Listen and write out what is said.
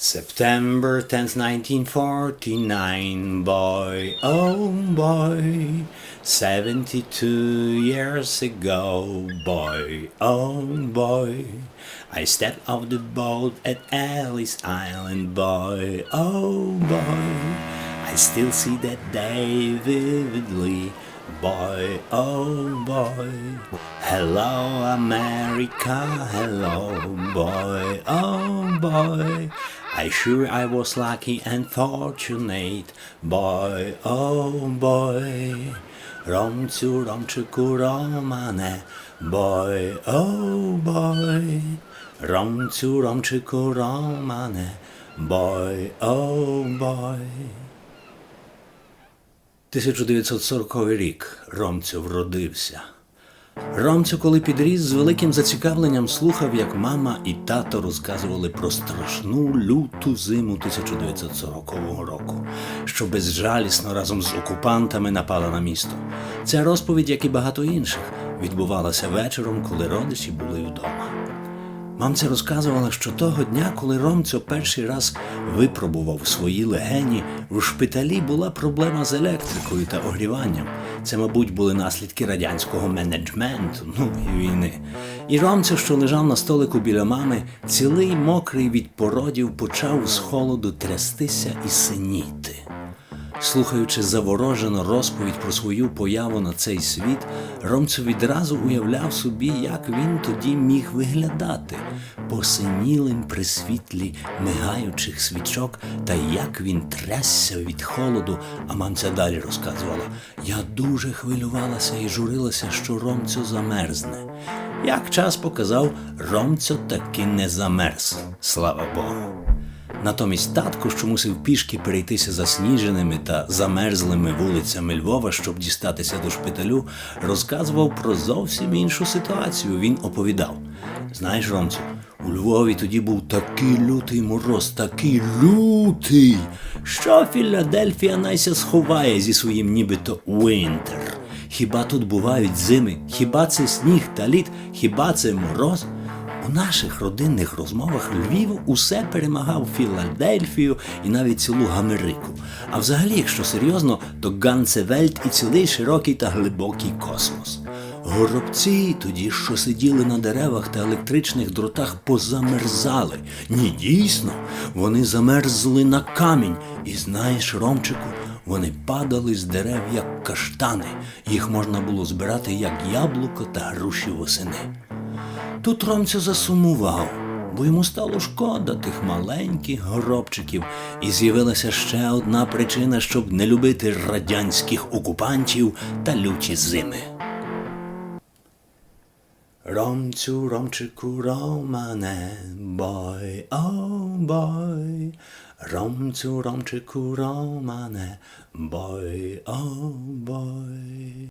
September 10th, 1949, boy, oh boy, 72 years ago, boy, oh boy, I stepped off the boat at Ellis Island, boy, oh boy, I still see that day vividly, boy, oh boy, hello America, hello boy, oh boy, I sure I was lucky and fortunate, boy, oh boy. Ромцю, ромчику, романе, boy, oh boy. Ромцю, ромчику, романе, boy, oh boy. 1940 рік Ромцю вродився. Ромцю, коли підріс, з великим зацікавленням слухав, як мама і тато розказували про страшну люту зиму 1940 року, що безжалісно разом з окупантами напала на місто. Ця розповідь, як і багато інших, відбувалася вечором, коли родичі були вдома. Мамця розказувала, що того дня, коли Ромцьо перший раз випробував свої легені, в шпиталі була проблема з електрикою та огріванням. Це, мабуть, були наслідки радянського менеджменту, ну і війни. І Ромцьо, що лежав на столику біля мами, цілий мокрий від породів, почав з холоду трястися і синіти. Слухаючи заворожено розповідь про свою появу на цей світ, Ромцю відразу уявляв собі, як він тоді міг виглядати посинілим при світлі мигаючих свічок, та як він трясся від холоду. А мамця далі розказувала: я дуже хвилювалася і журилася, що Ромцю замерзне. Як час показав, Ромцю таки не замерз, слава Богу. Натомість татко, що мусив пішки перейтися засніженими та замерзлими вулицями Львова, щоб дістатися до шпиталю, розказував про зовсім іншу ситуацію. Він оповідав: Знаєш, Ромцю, у Львові тоді був такий лютий мороз, такий лютий, що Філадельфія найся сховає зі своїм нібито Вінтер. Хіба тут бувають зими? Хіба це сніг та лід? Хіба це мороз? У наших родинних розмовах Львів усе перемагав Філадельфію і навіть цілу Америку. А взагалі, якщо серйозно, то Ганцевельт і цілий широкий та глибокий космос. Горобці тоді, що сиділи на деревах та електричних дротах, позамерзали. Ні, дійсно, вони замерзли на камінь. І знаєш, Ромчику, вони падали з дерев, як каштани. Їх можна було збирати як яблуко та груші восени. Тут Ромця засумував, бо йому стало шкода тих маленьких горобчиків, і з'явилася ще одна причина, щоб не любити радянських окупантів та люті зими. Ромцю, Ромчику, Романе, бой, о бой. Ромцю, Ромчику, Романе, бой, о бой.